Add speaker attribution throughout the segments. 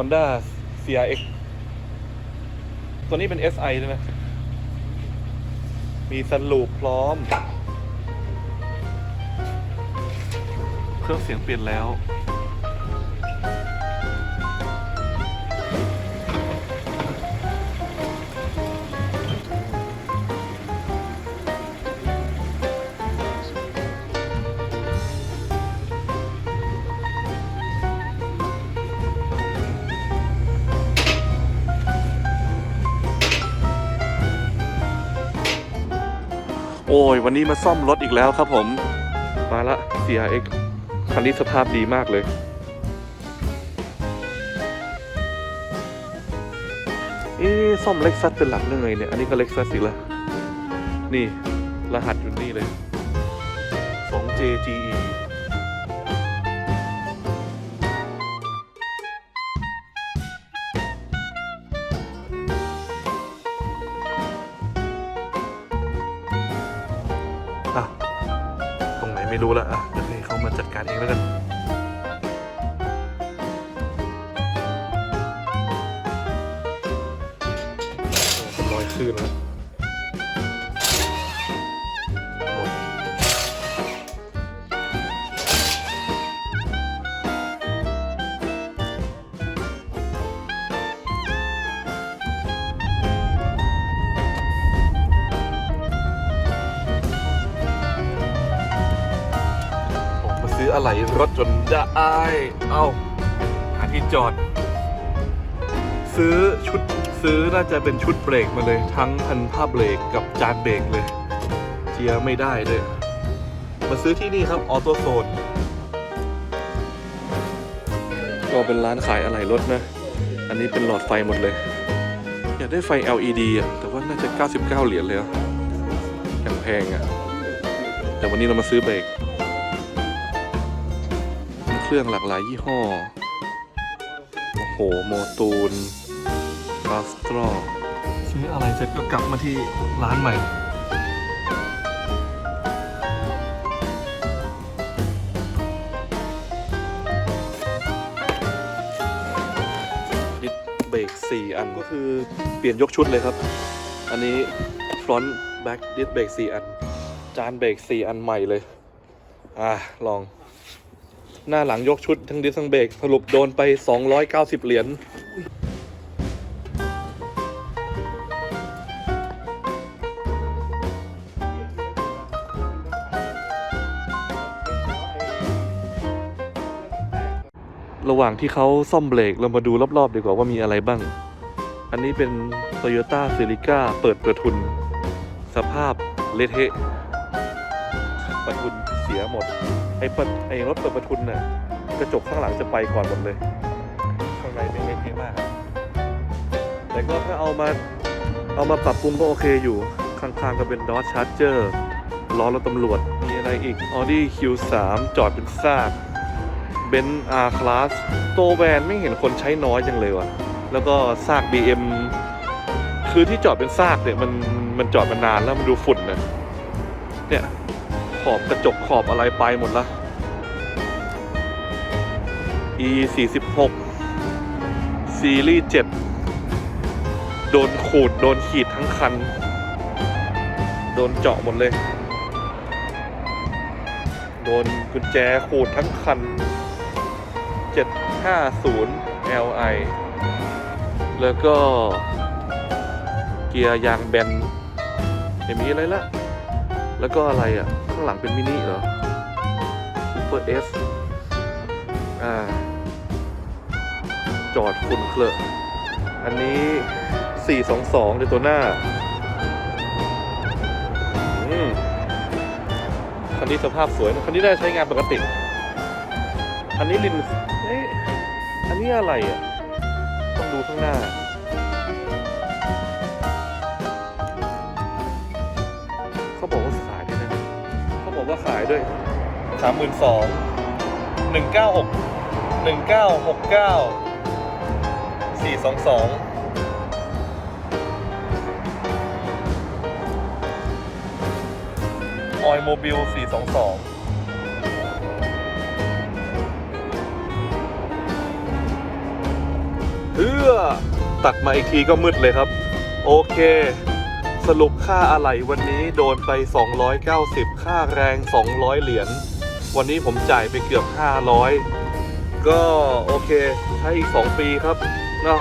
Speaker 1: Honda CRX ตัวนี้เป็น SI ด้วยนะมีสันลูปพร้อม เครื่องเสียงเปลี่ยนแล้ว โอ้ย วันนี้มาซ่อมรถอีกแล้วครับผม มาละ CRX คันนี้สภาพดีมากเลย เอ๊ะซ่อมเล็กซัสเป็นหลักเรื่องไงเนี่ย อันนี้ก็เล็กซัสอีกละนี่ รหัสอยู่นี่เลย 2JGE ไม่รู้ละอะเดี๋ยวให้เขามาจัดการเองแล้วกันลอยคืนแล้ว ออะไหล่รถจนจะอาย เอ้าหาที่จอด ซื้อชุดซื้อน่าจะเป็นชุดเบรกมาเลย ทั้งพันผ้าเบรกกับจานเบรกเลย เจียไม่ได้เลย มาซื้อที่นี่ครับออโตโซนก็เป็นร้านขายอะไหล่รถนะ อันนี้เป็นหลอดไฟหมดเลย อยากได้ไฟ LED อะ แต่ว่าน่าจะ 99 เหรียญเลยอะอย่างแพงอะ แต่วันนี้เรามาซื้อเบรก เครื่องหลากหลายยี่ห้อ โอ้โห โมตูนบาสตรอซื้ออะไรเสร็จก็กลับมาที่ร้านใหม่ดิสเบรก4 อันก็คือเปลี่ยนยกชุดเลยครับ อันนี้ฟรอนต์แบ็กดิสเบรก4 อัน จานเบรก4 อันใหม่เลย อะ ลอง หน้าหลังยกชุดทั้งดิสทั้งเบรกสรุปโดนไป 290 เหรียญระหว่างที่เขาซ่อมเบรกเรามาดูรอบๆ ดีกว่าว่ามีอะไรบ้าง อันนี้เป็น Toyota c e l i c a เปิดประทุน สภาพเละเทะประทุนเสียหมด ไอ้ปะไอ้รถเปิดประทุนน่ะกระจกข้างหลังจะไปก่อนหมดเลย ข้างในเป็นเละเทะมากแต่ก็ถ้าเอามาเอามาปรับปรุงก็โอเคอยู่ ข้างๆก็เป็น Dodge Charger ล้อรถตำรวจ มีอะไรอีก Audi Q3 จอดเป็นซากเบนซ์ R Class โตแวนไม่เห็นคนใช้น้อยจังเลยว่ะ แล้วก็ซาก BM คือที่จอดเป็นซากเนี่ยมันมันจอดมานานแล้วมันดูฝุ่นนะเนี่ย ขอบกระจกขอบอะไรไปหมดละ E 46ซีรีส์7โดนขูด โดนขีดทั้งคัน โดนเจาะหมดเลย โดนกุญแจขูดทั้งคัน 750 Li แล้วก็เกียร์ยางแบนไม่มีอะไรละ แล้วก็อะไรอะ ข้างหลังเป็นมินิเหรอ Super S อ่า จอดฝุ่นเคลอะอันนี้ 422ในตัวหน้าอืมคันนี้สภาพสวยนะคันนี้ได้ใช้งานปกติ อันนี้ลินเอ๊ะอันนี้อะไรอะ ต้องดูข้างหน้า กว่าขายด้วยสามหมื่นสองหนึ่งเก้าหกหนึ่งเก้าหกเก้าสี่สองสองออยโมบิล422ตัดมาอีกทีก็มืดเลยครับ โอเค สรุปค่าอะไหล่วันนี้โดนไป 290 ค่าแรง 200 เหรียญ วันนี้ผมจ่ายไปเกือบ 500 ก็โอเคใช้อีก 2 ปีครับเนาะ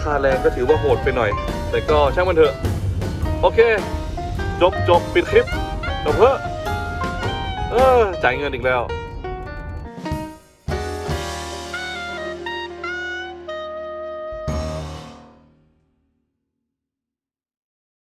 Speaker 1: ค่าแรงก็ถือว่าโหดไปหน่อย แต่ก็ช่างมันเถอะ โอเค จบจบปิดคลิปจบเถอเออจ่ายเงินอีกแล้ว